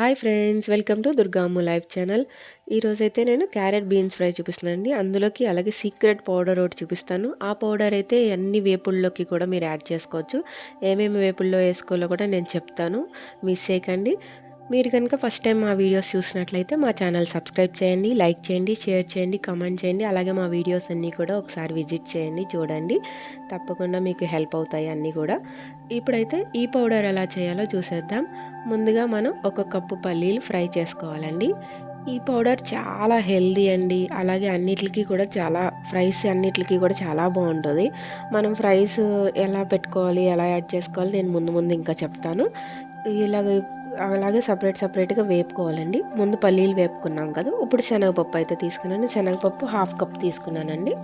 Hi friends welcome to Durgamma live channel. ఈరోజైతే నేను carrot beans fry చూపిస్తున్నానండి అందులోకి అలాగే సీక్రెట్ పౌడర్ ఒకటి చూపిస్తాను. ఆ పౌడర్ అయితే అన్ని వేపుల్లోకి కూడా మీరు యాడ్ చేసుకోవచ్చు. ఏమేమి వేపుల్లో వేసుకోవాలో కూడా నేను చెప్తాను. మిస్ చేయకండి. మీరు కనుక ఫస్ట్ టైం మా వీడియోస్ చూసినట్లయితే మా ఛానల్ సబ్స్క్రైబ్ చేయండి లైక్ చేయండి షేర్ చేయండి కమెంట్ చేయండి అలాగే మా వీడియోస్ అన్నీ కూడా ఒకసారి విజిట్ చేయండి చూడండి. తప్పకుండా మీకు హెల్ప్ అవుతాయి అన్నీ కూడా. ఇప్పుడైతే ఈ పౌడర్ ఎలా చేయాలో చూసేద్దాం. ముందుగా మనం ఒక కప్పు పల్లీలు ఫ్రై చేసుకోవాలండి. ఈ పౌడర్ చాలా హెల్దీ అండి. అలాగే అన్నిటికీ కూడా చాలా ఫ్రైస్ అన్నిటికీ కూడా చాలా బాగుంటుంది. మనం ఫ్రైస్ ఎలా పెట్టుకోవాలి ఎలా యాడ్ చేసుకోవాలి నేను ముందు ముందు ఇంకా చెప్తాను. ఇలాగ అలాగే సపరేట్ సపరేట్గా వేపుకోవాలండి. ముందు పల్లీలు వేపుకున్నాం కదా ఇప్పుడు శనగపప్పు అయితే తీసుకున్నాను. శనగపప్పు హాఫ్ కప్ తీసుకున్నానండి.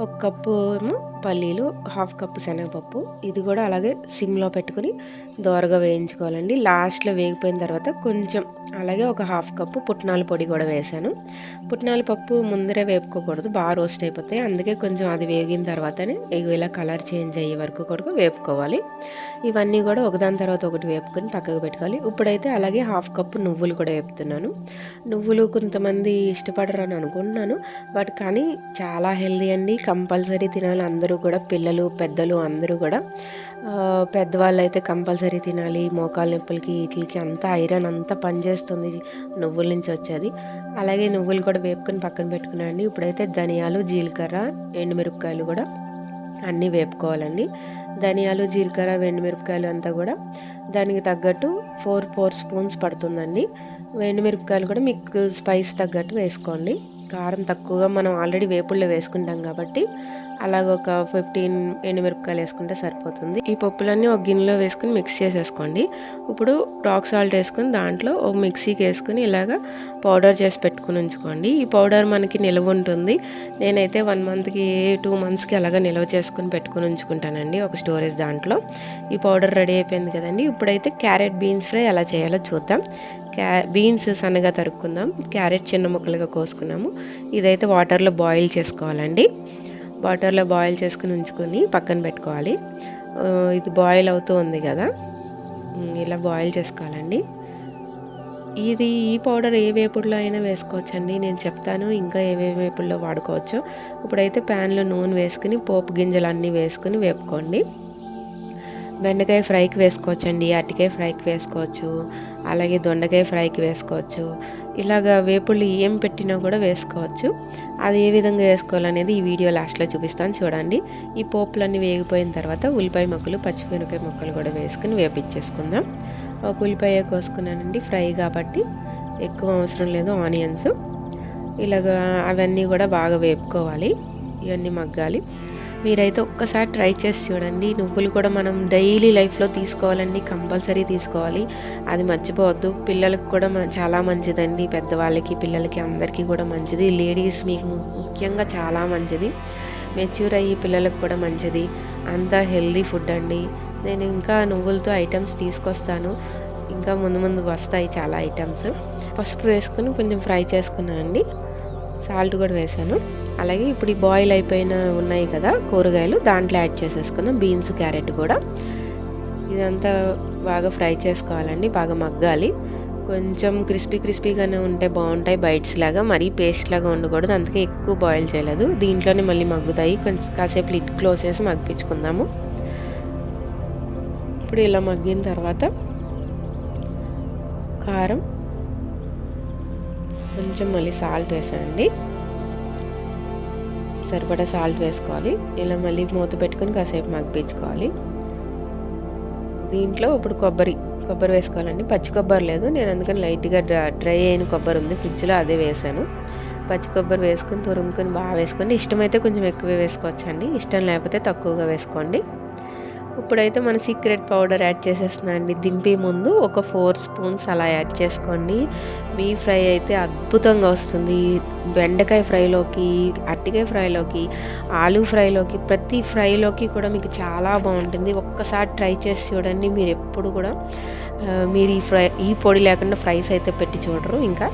ఒక కప్పు ఏమో పల్లీలు హాఫ్ కప్పు శనగపప్పు. ఇది కూడా అలాగే సిమ్లో పెట్టుకుని దోరగా వేయించుకోవాలండి. లాస్ట్లో వేగిపోయిన తర్వాత కొంచెం అలాగే ఒక హాఫ్ కప్పు పుట్నాల పొడి కూడా వేసాను పుట్నాల పప్పు ముందరే వేపుకోకూడదు బాగా రోస్ట్ అయిపోతాయి. అందుకే కొంచెం అది వేగిన తర్వాతనే ఇలా కలర్ చేంజ్ అయ్యే వరకు కూడా వేపుకోవాలి. ఇవన్నీ కూడా ఒకదాని తర్వాత ఒకటి వేపుకొని పక్కకు పెట్టుకోవాలి. ఇప్పుడైతే అలాగే హాఫ్ కప్పు నువ్వులు కూడా వేపుతున్నాను. నువ్వులు కొంతమంది ఇష్టపడరు అని అనుకుంటున్నాను బట్ కానీ చాలా హెల్దీ అండి. కంపల్సరీ తినాలి. అందరూ కూడా పిల్లలు పెద్దలు అందరూ కూడా. పెద్దవాళ్ళు అయితే కంపల్సరీ తినాలి. మోకాలు నొప్పులకి వీటికి అంతా ఐరన్ అంతా పనిచేస్తుంది. నువ్వుల నుంచి వచ్చేది. అలాగే నువ్వులు కూడా వేపుకొని పక్కన పెట్టుకున్నాండి ఇప్పుడైతే ధనియాలు జీలకర్ర ఎండుమిరపకాయలు కూడా అన్నీ వేపుకోవాలండి. ధనియాలు జీలకర్ర ఎండుమిరపకాయలు అంతా కూడా దానికి తగ్గట్టు ఫోర్ ఫోర్ స్పూన్స్ పడుతుందండి. ఎండుమిరపకాయలు కూడా మీకు స్పైస్ తగ్గట్టు వేసుకోండి. కారం తక్కువగా మనం ఆల్రెడీ వేపుల్లో వేసుకుంటాం కాబట్టి అలాగ ఒక ఫిఫ్టీన్ ఎండుమిరపకాయలు వేసుకుంటే సరిపోతుంది. ఈ పప్పులన్నీ ఒక గిన్నెలో వేసుకుని మిక్స్ చేసేసుకోండి. ఇప్పుడు రాక్ సాల్ట్ వేసుకుని దాంట్లో ఒక మిక్సీకి వేసుకుని ఇలాగ పౌడర్ చేసి పెట్టుకుని ఉంచుకోండి. ఈ పౌడర్ మనకి నిల్వ ఉంటుంది. నేనైతే వన్ మంత్కి టూ మంత్స్కి అలాగ నిల్వ చేసుకుని పెట్టుకుని ఉంచుకుంటానండి ఒక స్టోరేజ్ దాంట్లో. ఈ పౌడర్ రెడీ అయిపోయింది కదండి. ఇప్పుడైతే క్యారెట్ బీన్స్ ఫ్రై ఎలా చేయాలో చూద్దాం. క్యా బీన్స్ సన్నగా తరుక్కుందాం. క్యారెట్ చిన్న ముక్కలుగా కోసుకున్నాము. ఇదైతే వాటర్లో బాయిల్ చేసుకోవాలండి. వాటర్లో బాయిల్ చేసుకుని ఉంచుకొని పక్కన పెట్టుకోవాలి. ఇది బాయిల్ అవుతూ ఉంది కదా. ఇలా బాయిల్ చేసుకోవాలండి. ఇది ఈ పౌడర్ ఏ వేపుడులో అయినా వేసుకోవచ్చండి. నేను చెప్తాను ఇంకా ఏ వేపుల్లో వాడుకోవచ్చు. ఇప్పుడైతే ప్యాన్లో నూనె వేసుకుని పోపు గింజలు అన్నీ వేసుకుని వేపుకోండి. బెండకాయ ఫ్రైకి వేసుకోవచ్చండి అరటికాయ ఫ్రైకి వేసుకోవచ్చు అలాగే దొండకాయ ఫ్రైకి వేసుకోవచ్చు. ఇలాగ వేపుళ్ళు ఏం పెట్టినా కూడా వేసుకోవచ్చు. అది ఏ విధంగా వేసుకోవాలనేది ఈ వీడియో లాస్ట్లో చూపిస్తాను. చూడండి. ఈ పోపులన్నీ వేగిపోయిన తర్వాత ఉల్లిపాయ మొక్కలు పచ్చిమిరపకాయ మొక్కలు కూడా వేసుకుని వేపించేసుకుందాం. ఒక ఉల్లిపాయ కోసుకున్నానండి ఫ్రై కాబట్టి ఎక్కువ అవసరం లేదు ఆనియన్స్. ఇలాగ అవన్నీ కూడా బాగా వేపుకోవాలి ఇవన్నీ మగ్గాలి. మీరైతే ఒక్కసారి ట్రై చేసి చూడండి. నువ్వులు కూడా మనం డైలీ లైఫ్లో తీసుకోవాలండి. కంపల్సరీ తీసుకోవాలి. అది మర్చిపోవద్దు. పిల్లలకు కూడా చాలా మంచిదండి. పెద్దవాళ్ళకి పిల్లలకి అందరికీ కూడా మంచిది. లేడీస్ మీకు ముఖ్యంగా చాలా మంచిది. మెచ్యూర్ అయ్యి పిల్లలకు కూడా మంచిది. అంతా హెల్దీ ఫుడ్ అండి. నేను ఇంకా నువ్వులతో ఐటమ్స్ తీసుకొస్తాను. ఇంకా ముందు ముందు వస్తాయి చాలా ఐటమ్స్. పసుపు వేసుకుని కొంచెం ఫ్రై చేసుకున్నాను అండి సాల్ట్ కూడా వేసాను. అలాగే ఇప్పుడు ఈ బాయిల్ అయిపోయిన ఉన్నాయి కదా కూరగాయలు దాంట్లో యాడ్ చేసేసుకుందాం. బీన్స్ క్యారెట్ కూడా. ఇదంతా బాగా ఫ్రై చేసుకోవాలండి బాగా మగ్గాలి. కొంచెం క్రిస్పీ క్రిస్పీగానే ఉంటే బాగుంటాయి బైట్స్ లాగా. మరీ పేస్ట్ లాగా ఉండకూడదు అందుకే ఎక్కువ బాయిల్ చేయలేదు. దీంట్లోనే మళ్ళీ మగ్గుతాయి. కొంచెం కాసేపు లిడ్ క్లోజ్ చేసి మగ్గించుకుందాము. ఇప్పుడు ఇలా మగ్గిన తర్వాత కారం కొంచెం మళ్ళీ సాల్ట్ వేసానండి సరిపడా సాల్ట్ వేసుకోవాలి. ఇలా మళ్ళీ మూత పెట్టుకొని కాసేపు మగ్గించుకోవాలి. దీంట్లో ఇప్పుడు కొబ్బరి కొబ్బరి వేసుకోవాలండి. పచ్చి కొబ్బరి లేదు. నేను అందుకని లైట్గా డ్రై అయిన కొబ్బరి ఉంది. ఫ్రిడ్జ్లో అదే వేసాను. పచ్చి కొబ్బరి వేసుకొని తురుముకొని బాగా వేసుకోండి. ఇష్టమైతే కొంచెం ఎక్కువ వేసుకోవచ్చండి. ఇష్టం లేకపోతే తక్కువగా వేసుకోండి. ఇప్పుడైతే మన సీక్రెట్ పౌడర్ యాడ్ చేసేస్తున్నా అండి. దింపే ముందు ఒక ఫోర్ స్పూన్స్ అలా యాడ్ చేసుకోండి. మీ ఫ్రై అయితే అద్భుతంగా వస్తుంది. బెండకాయ ఫ్రైలోకి అరటికాయ ఫ్రైలోకి ఆలూ ఫ్రైలోకి ప్రతి ఫ్రైలోకి కూడా మీకు చాలా బాగుంటుంది. ఒక్కసారి ట్రై చేసి చూడండి. మీరు ఎప్పుడు కూడా మీరు ఈ ఫ్రై ఈ పొడి లేకుండా ఫ్రైస్ అయితే పెట్టి చూడరు. ఇంకా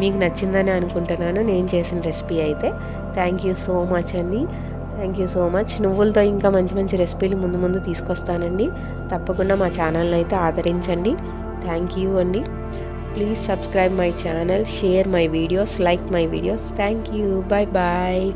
మీకు నచ్చిందని అనుకుంటున్నాను. నేను చేసిన రెసిపీ అయితే. థ్యాంక్ యూ సో మచ్ అండి. థ్యాంక్ యూ సో మచ్ నువ్వులతో ఇంకా మంచి మంచి రెసిపీలు ముందు ముందు తీసుకొస్తానండి. తప్పకుండా మా ఛానల్ని అయితే ఆదరించండి. థ్యాంక్ యూ అండి. Please subscribe my channel share my videos like my videos thank you bye bye